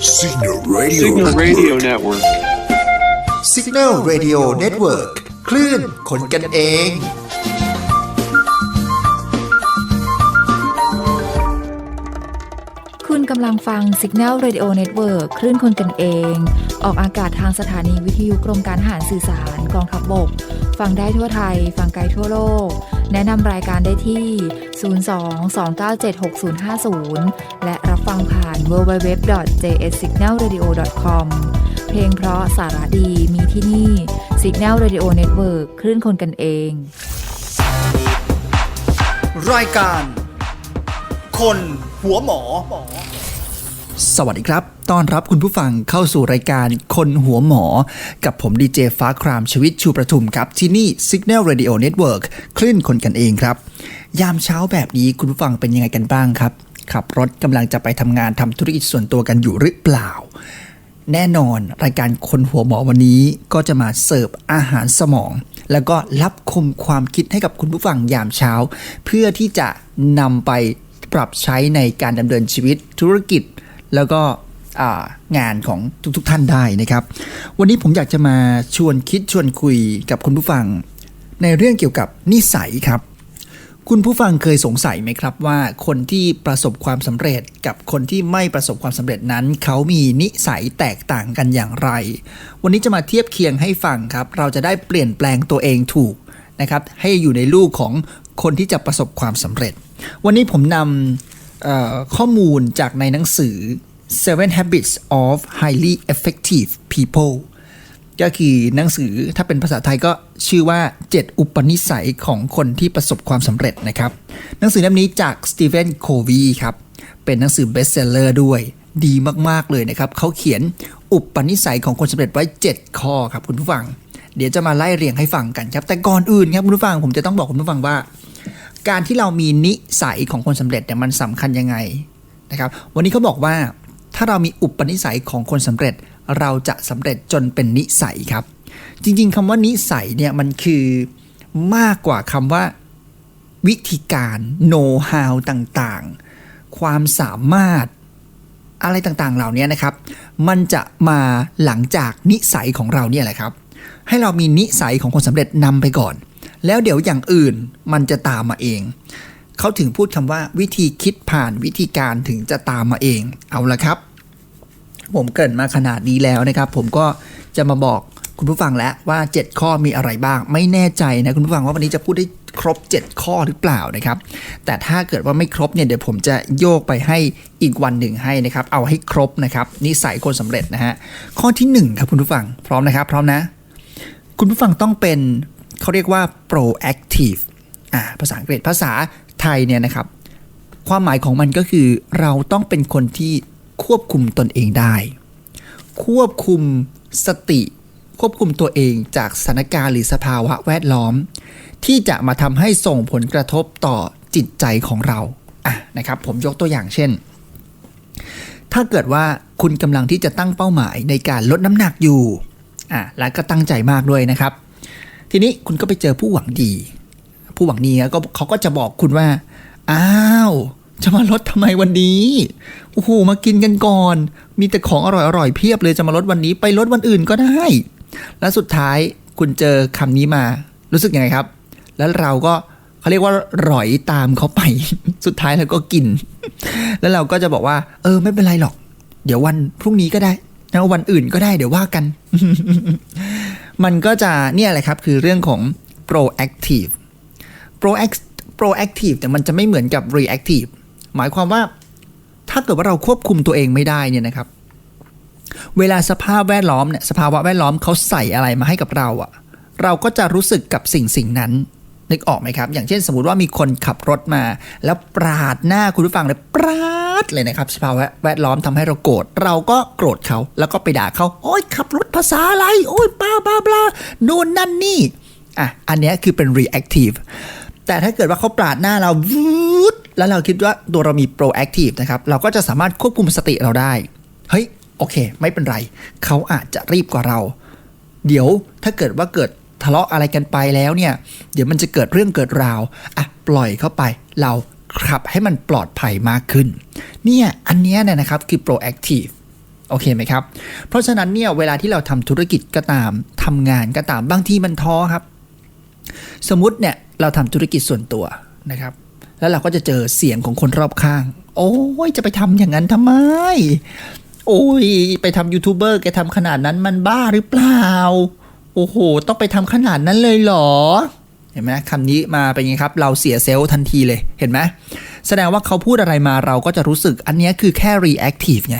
Signal Radio. Signal Network. Radio Network. Signal Radio Network คลื่นคนกันเอง คุณกำลังฟัง Signal Radio Network คลื่นคนกันเอง ออกอากาศทางสถานีวิทยุกรมการทหารสื่อสารกองทัพบบก ฟังได้ทั่วไทย ฟังไกลทั่วโลก แนะนำรายการได้ที่ 02-297-6050 และรับ ฟังผ่าน www.jssignalradio.com เพลงเพราะสาระดีมีที่นี่ Signal Radio Network คลื่นคนกันเอง รายการ คนหัวหมอ สวัสดีครับ ต้อนรับคุณผู้ฟังเข้าสู่รายการคนหัวหมอ กับผมดีเจฟ้าครามชวิตชูประทุมครับ ที่นี่ Signal Radio Network คลื่นคนกันเองครับ ยามเช้าแบบนี้คุณผู้ฟังเป็นยังไงกันบ้างครับ ขับรถกำลังจะไปทำงานทำธุรกิจส่วนตัวกันอยู่หรือเปล่า แน่นอนรายการคนหัวหมอวันนี้ก็จะมาเสิร์ฟอาหารสมอง แล้วก็รับคมความคิดให้กับคุณผู้ฟังยามเช้า เพื่อที่จะนำไปปรับใช้ในการดำเนินชีวิตธุรกิจ แล้วก็งานของทุกๆทท่านได้นะครับ วันนี้ผมอยากจะมาชวนคิดชวนคุยกับคุณผู้ฟัง ในเรื่องเกี่ยวกับนิสัยครับ คุณผู้ฟังเคยสงสัยไหมครับว่าคนที่ประสบความสำเร็จกับคนที่ไม่ประสบความสำเร็จนั้น เขามีนิสัยแตกต่างกันอย่างไร วันนี้จะมาเทียบเคียงให้ฟังครับ เราจะได้เปลี่ยนแปลงตัวเองถูกนะครับ ให้อยู่ในลูกของคนที่จะประสบความสำเร็จ วันนี้ผมนำข้อมูลจากในหนังสือ Seven Habits of Highly Effective People ก็คือหนังสือถ้าเป็นภาษาไทยก็ชื่อว่า 7 อุปนิสัยของคนที่ประสบความสำเร็จนะครับ หนังสือเล่มนี้จากสตีเฟนโควีครับ เป็นหนังสือเบสเซลเลอร์ด้วยดีมาก ๆ เลยนะครับ เขาเขียนอุปนิสัยของคนสำเร็จไว้ 7 ข้อครับคุณผู้ฟัง เดี๋ยวจะมาไล่เรียงให้ฟังกันครับ แต่ก่อนอื่นครับคุณผู้ฟังผมจะต้องบอกคุณผู้ฟังว่า การที่เรามีนิสัยของคนสำเร็จเนี่ยมันสำคัญยังไงนะครับ วันนี้เขาบอกว่าถ้าเรามีอุปนิสัยของคนสำเร็จ เราจะสำเร็จจนเป็นนิสัยครับ จริงๆคำว่านิสัยเนี่ยมันคือมากกว่าคำว่า วิธีการ know how ต่างๆ ความสามารถอะไรต่างๆ เหล่านี้นะครับ มันจะมาหลังจากนิสัยของเราเนี่ยแหละครับ ให้เรามีนิสัยของคนสำเร็จนำไปก่อน แล้วเดี๋ยวอย่างอื่นมันจะตามมาเองเขาถึงพูดคำว่าวิธีคิดผ่านวิธีการถึงจะตามมาเอง เอาละครับ ผมเกินมาขนาดนี้แล้วนะครับ ผมก็จะมาบอกคุณผู้ฟังแล้วว่า 7 ข้อมีอะไรบ้าง ไม่แน่ใจนะ คุณผู้ฟังว่าวันนี้จะพูดได้ครบ 7 ข้อหรือเปล่านะครับ แต่ถ้าเกิดว่าไม่ครบเนี่ยเดี๋ยวผมจะโยกไปให้อีกวันหนึ่งให้นะครับ เอาให้ครบนะครับนิสัยคนสำเร็จนะฮะข้อที่ 1 ครับคุณผู้ฟังพร้อมนะครับ พร้อมนะ คุณผู้ฟังต้องเป็นเขาเรียกว่า proactive อ่าภาษาอังกฤษภาษาไทยเนี่ยนะครับ ความหมายของมันก็คือเราต้องเป็นคนที่ ควบคุมตนเองได้ ควบคุมสติ ควบคุมตัวเองจากสถานการณ์หรือสภาวะแวดล้อม ที่จะมาทำให้ส่งผลกระทบต่อจิตใจของเราอะนะครับ ผมยกตัวอย่างเช่น ถ้าเกิดว่าคุณกำลังที่จะตั้งเป้าหมายในการลดน้ำหนักอยู่อะและก็ตั้งใจมากด้วยนะครับ ทีนี้คุณก็ไปเจอผู้หวังดี ผู้หวังดีก็เขาก็จะบอกคุณว่า อ้าว จะมาลดทำไมวันนี้โอ้โหมากินกันก่อน มีแต่ของอร่อยๆเพียบเลยจะมาลดวันนี้ไปลดวันอื่นก็ได้ แล้วสุดท้ายคุณเจอคำนี้มา รู้สึกยังไงครับ แล้วเราก็เขาเรียกว่าหรอยตามเขาไป สุดท้ายเราก็กิน แล้วเราก็จะบอกว่า เออ ไม่เป็นไรหรอก เดี๋ยววันพรุ่งนี้ก็ได้นะวันอื่นก็ได้เดี๋ยวว่ากัน มันก็จะเนี่ยแหละครับ คือเรื่องของ proactive proact proactive แต่มันจะไม่เหมือนกับ reactive หมายความว่าถ้าเกิดว่าเราควบคุมตัวเองไม่ได้เนี่ยนะครับ เวลาสภาพแวดล้อมเนี่ยสภาวะแวดล้อมเขาใส่อะไรมาให้กับเราอะเราก็จะรู้สึกกับสิ่งสิ่งนั้นนึกออกไหมครับ อย่างเช่นสมมติว่ามีคนขับรถมา แล้วปราดหน้าคุณผู้ฟังเลยปราดเลยนะครับสภาวะแวดล้อมทำให้เราโกรธเราก็โกรธเขาแล้วก็ไปด่าเขาโอ้ยขับรถภาษาอะไร โอ้ยบ้าบ้าบ้าโน่นนั่นนี่อะอันนี้คือเป็น reactive แต่ถ้าเกิดว่าเขาปาดหน้าเราวูดแล้วเราคิดว่าตัวเรามี proactive นะครับ เราก็จะสามารถควบคุมสติเราได้ เฮ้ย โอเค ไม่เป็นไร เขาอาจจะรีบกว่าเรา เดี๋ยวถ้าเกิดว่าเกิดทะเลาะอะไรกันไปแล้วเนี่ย เดี๋ยวมันจะเกิดเรื่องเกิดราว อะ ปล่อยเข้าไป เราขับให้มันปลอดภัยมากขึ้น เนี่ย อันนี้เนี่ยนะครับคือ proactive โอเคไหมครับ เพราะฉะนั้นเนี่ยเวลาที่เราทำธุรกิจก็ตามทำงานก็ตาม บางทีมันท้อครับ สมมติเนี่ย เราทำธุรกิจส่วนตัวนะครับ แล้วเราก็จะเจอเสียงของคนรอบข้าง โอ้ยจะไปทำอย่างนั้นทำไม โอ้ยไปทำยูทูบเบอร์แกทำขนาดนั้นมันบ้าหรือเปล่า โอ้โห ต้องไปทำขนาดนั้นเลยเหรอเห็นไหมคำนี้มาเป็นไงครับ เราเสียเซลล์ทันทีเลยเห็นไหมแสดงว่าเขาพูดอะไรมาเราก็จะรู้สึกอันนี้คือแค่ reactive ไง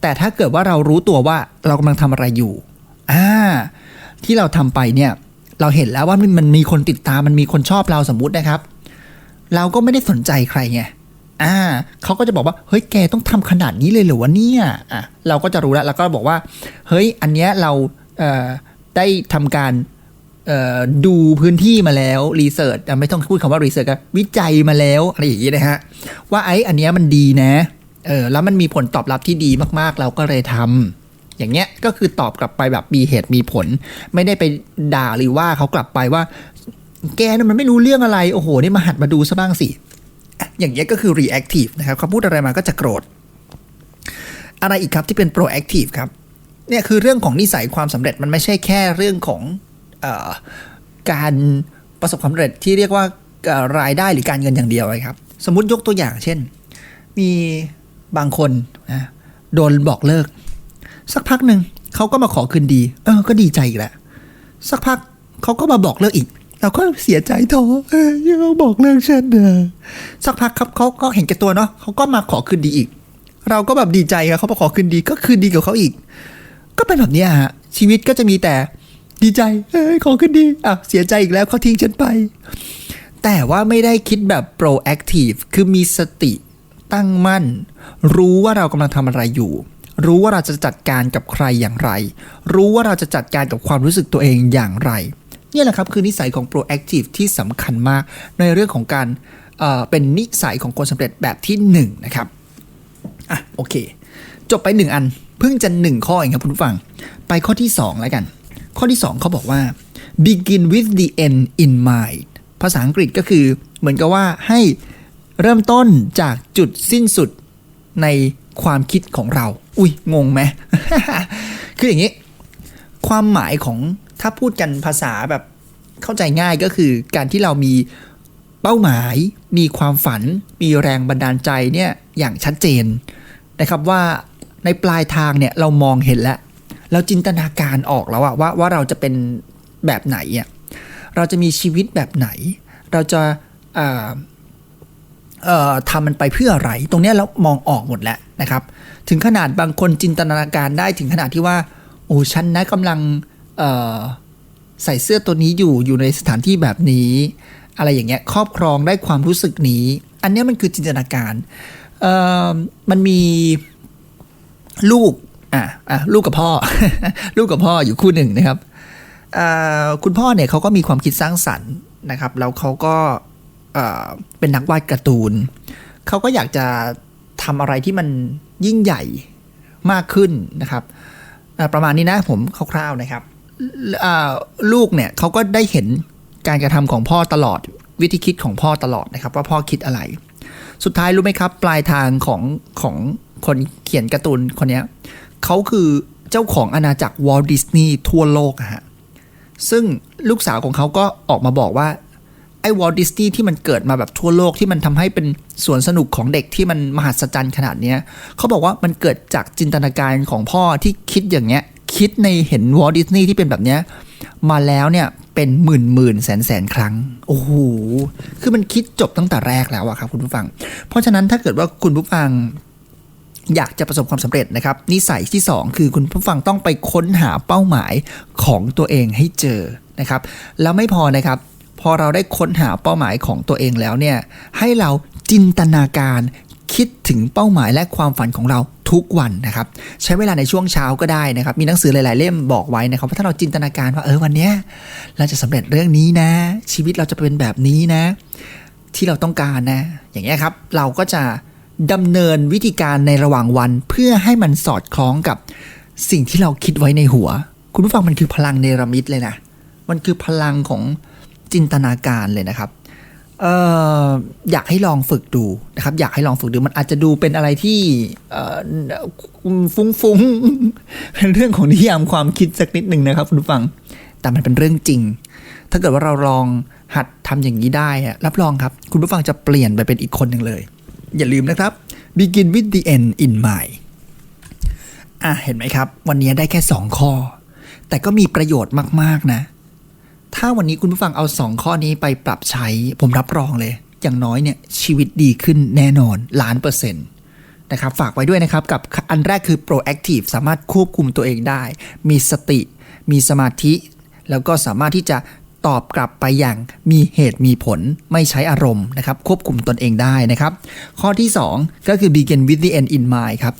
แต่ถ้าเกิดว่าเรารู้ตัวว่าเรากำลังทำอะไรอยู่อ่าที่เราทำไปเนี่ย เราเห็นแล้วว่ามันมีคนติดตามมันมีคนชอบเราสมมุตินะครับ เราก็ไม่ได้สนใจใครไงอ่าเขาก็จะบอกว่าเฮ้ยแกต้องทำขนาดนี้เลยเหรอวะเนี่ยอะเราก็จะรู้แล้วแล้วก็บอกว่า เฮ้ยอันเนี้ยเราเอ่อได้ทำการดูพื้นที่มาแล้วรีเสิร์ชไม่ต้องพูดคำว่ารีเสิร์ชก็วิจัยมาแล้วอะไรอย่างนี้นะฮะว่าไอ้อันเนี้ยมันดีนะเออแล้วมันมีผลตอบรับที่ดีมากๆ เราก็เลยทำ อย่างเงี้ยก็คือตอบกลับไปแบบมีเหตุมีผล ไม่ได้ไปด่าหรือว่าเขากลับไปว่า แกน่ะมันไม่รู้เรื่องอะไร โอ้โห นี่มาหัดมาดูซะบ้างสิ อย่างเงี้ยก็คือ reactive นะครับเขาพูดอะไรมาก็จะโกรธ อะไรอีกครับที่เป็น proactive ครับเนี่ยคือเรื่องของนิสัยความสำเร็จมันไม่ใช่แค่เรื่องของอการประสบความสำเร็จที่เรียกว่ารายได้หรือการเงินอย่างเดียวครับ สมมติยกตัวอย่างเช่น มีบางคนนะโดนบอกเลิก สักพักหนึ่งเขาก็มาขอคืนดี เออ ก็ดีใจอีกแล้วสักพักเขาก็มาบอกเลิกอีก เราก็เสียใจท้อเออยังเขาบอกเลิกฉันเนอสักพักครับเขาก็เห็นแก่ตัวเนาะเขาก็มาขอคืนดีอีก เราก็แบบดีใจครับเขามาขอคืนดีก็คืนดีกับเขาอีก ก็เป็นแบบนี้ฮะชีวิตก็จะมีแต่ดีใจ เอ้ยขอคืนดีอะเสียใจอีกแล้วเขาทิ้งฉันไป แต่ว่าไม่ได้คิดแบบ proactive คือมีสติตั้งมั่น รู้ว่าเรากำลังทำอะไรอยู่ รู้ว่าเราจะจัดการกับใครอย่างไร รู้ว่าเราจะจัดการกับความรู้สึกตัวเองอย่างไร นี่แหละครับคือนิสัยของ proactive ที่สำคัญมากในเรื่องของการเเป็นนิสัยของคนสำเร็จแบบที่หนึ่งนะครับอะโอเค จบไปหนึ่งอันเพิ่งจะหนึ่งข้อเองครับคุณผู้ฟัง ไปข้อที่ 2 แล้วกัน ข้อที่ 2 เขาบอกว่า begin with the end in mind ภาษาอังกฤษก็คือเหมือนกับว่าให้เริ่มต้นจากจุดสิ้นสุดในความคิดของเรา อุ้ยงงไหมคืออย่างนี้ ความหมายของถ้าพูดกันภาษาแบบเข้าใจง่ายก็คือการที่เรามีเป้าหมาย มีความฝัน มีแรงบันดาลใจเนี่ยอย่างชัดเจนนะครับว่าในปลายทางเนี่ยเรามองเห็นแล้ว เราจินตนาการออกแล้วอะว่าว่าเราจะเป็นแบบไหนอะเราจะมีชีวิตแบบไหน เราจะ ทำมันไปเพื่ออะไร ตรงนี้เรามองออกหมดแล้วนะครับ ถึงขนาดบางคนจินตนาการได้ถึงขนาดที่ว่า โอ้ฉันนะกำลังใส่เสื้อตัวนี้อยู่อยู่ในสถานที่แบบนี้ อะไรอย่างเงี้ยครอบครองได้ความรู้สึกนี้ อันเนี้ยมันคือจินตนาการมันมีลูกอะอะลูกกับพ่อ ลูกกับพ่ออยู่คู่หนึ่งนะครับคุณพ่อเนี่ยเขาก็มีความคิดสร้างสรรค์นะครับแล้วเขาก็ เป็นนักวาดการ์ตูน เขาก็อยากจะทำอะไรที่มันยิ่งใหญ่มากขึ้นนะครับ ประมาณนี้นะผมคร่าวๆนะครับ ลูกเนี่ยเขาก็ได้เห็นการกระทำของพ่อตลอดวิธีคิดของพ่อตลอดนะครับ ว่าพ่อคิดอะไร สุดท้ายรู้ไหมครับ ปลายทางของของคนเขียนการ์ตูนคนนี้เขาคือเจ้าของอาณาจักรวอลดิสนีย์ทั่วโลกฮะซึ่งลูกสาวของเขาก็ออกมาบอกว่า อ้วอลดิสนีย์ที่มันเกิดมาแบบทั่วโลกที่มันทำให้เป็นสวนสนุกของเด็กที่มันมหัศจรรย์ขนาดเนี้ยเขาบอกว่ามันเกิดจากจินตนาการของพ่อที่คิดอย่างเงี้ย คิดในเห็นวอลดิสนีย์ที่เป็นแบบเนี้ยมาแล้วเนี่ยเป็นหมื่นหมื่นแสนแสนครั้ง โอ้โห คือมันคิดจบตั้งแต่แรกแล้วอะครับคุณผู้ฟัง เพราะฉะนั้นถ้าเกิดว่าคุณผู้ฟังอยากจะประสบความสำเร็จนะครับ นิสัยที่ 2 คือคุณผู้ฟังต้องไปค้นหาเป้าหมายของตัวเองให้เจอนะครับ แล้วไม่พอนะครับ พอเราได้ค้นหาเป้าหมายของตัวเองแล้วเนี่ยให้เราจินตนาการคิดถึงเป้าหมายและความฝันของเราทุกวันนะครับ ใช้เวลาในช่วงเช้าก็ได้นะครับ มีหนังสือหลาย ๆ เล่มบอกไว้นะครับว่าถ้าเราจินตนาการว่าเออวันเนี้ยเราจะสำเร็จเรื่องนี้นะ ชีวิตเราจะเป็นแบบนี้นะ ที่เราต้องการนะ อย่างเงี้ยครับ เราก็จะดำเนินวิธีการในระหว่างวันเพื่อให้มันสอดคล้องกับสิ่งที่เราคิดไว้ในหัว คุณผู้ฟังมันคือพลังเนรมิตเลยนะ มันคือพลังของ จินตนาการเลยนะครับเอออยากให้ลองฝึกดูนะครับ อยากให้ลองฝึกดูมันอาจจะดูเป็นอะไรที่เออฟุ้งฟุ้งๆเป็นเรื่องของนิยามความคิดสักนิดหนึ่งนะครับ คุณผู้ฟัง แต่มันเป็นเรื่องจริง ถ้าเกิดว่าเราลองหัดทำอย่างนี้ได้รับรองครับ คุณผู้ฟังจะเปลี่ยนไปเป็นอีกคนหนึ่งเลย อย่าลืมนะครับ begin with the end in mind อะเห็นไหมครับ วันนี้ได้แค่ 2 ข้อ แต่ก็มีประโยชน์มากๆนะ ถ้าวันนี้คุณผู้ฟังเอา 2 ข้อนี้ไปปรับใช้ผมรับรองเลย อย่างน้อยเนี่ยชีวิตดีขึ้นแน่นอนล้านเปอร์เซ็นต์นะครับฝากไว้ด้วยนะครับ กับอันแรกคือ proactive สามารถควบคุมตัวเองได้ มีสติ มีสมาธิ แล้วก็สามารถที่จะตอบกลับไปอย่างมีเหตุมีผลไม่ใช้อารมณ์นะครับ ควบคุมตนเองได้นะครับ ข้อที่ 2 ก็คือ begin with the end in mind ครับ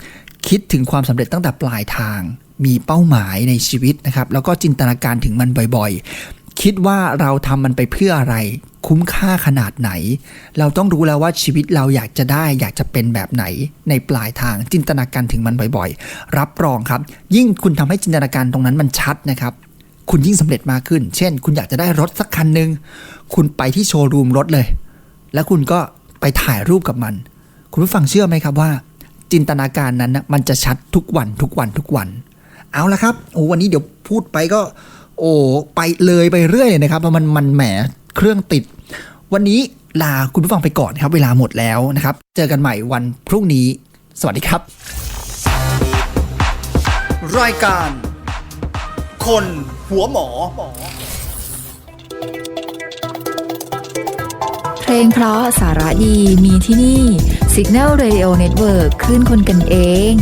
คิดถึงความสำเร็จตั้งแต่ปลายทาง มีเป้าหมายในชีวิตนะครับ แล้วก็จินตนาการถึงมันบ่อยๆ คิดว่าเราทำมันไปเพื่ออะไร คุ้มค่าขนาดไหน เราต้องรู้แล้วว่าชีวิตเราอยากจะได้ อยากจะเป็นแบบไหน ในปลายทางจินตนาการถึงมันบ่อยๆ รับรองครับ ยิ่งคุณทำให้จินตนาการตรงนั้นมันชัดนะครับ คุณยิ่งสำเร็จมากขึ้น เช่น คุณอยากจะได้รถสักคันหนึ่งคุณไปที่โชว์รูมรถเลย แล้วคุณก็ไปถ่ายรูปกับมัน คุณผู้ฟังเชื่อไหมครับว่า จินตนาการนั้นนะมันจะชัดทุกวันทุกวันทุกวัน เอาละครับโอ้วันนี้เดี๋ยวพูดไปก็ โอ้ไปเลยไปเรื่อยเลยนะครับเพราะมันมันแหมเครื่องติด วันนี้ลาคุณผู้ฟังไปก่อนนะครับ เวลาหมดแล้วนะครับ เจอกันใหม่วันพรุ่งนี้ สวัสดีครับ รายการ คนหัวหมอ เพลงเพราะสาระดีมีที่นี่ Signal Radio Network คลื่นคนกันเอง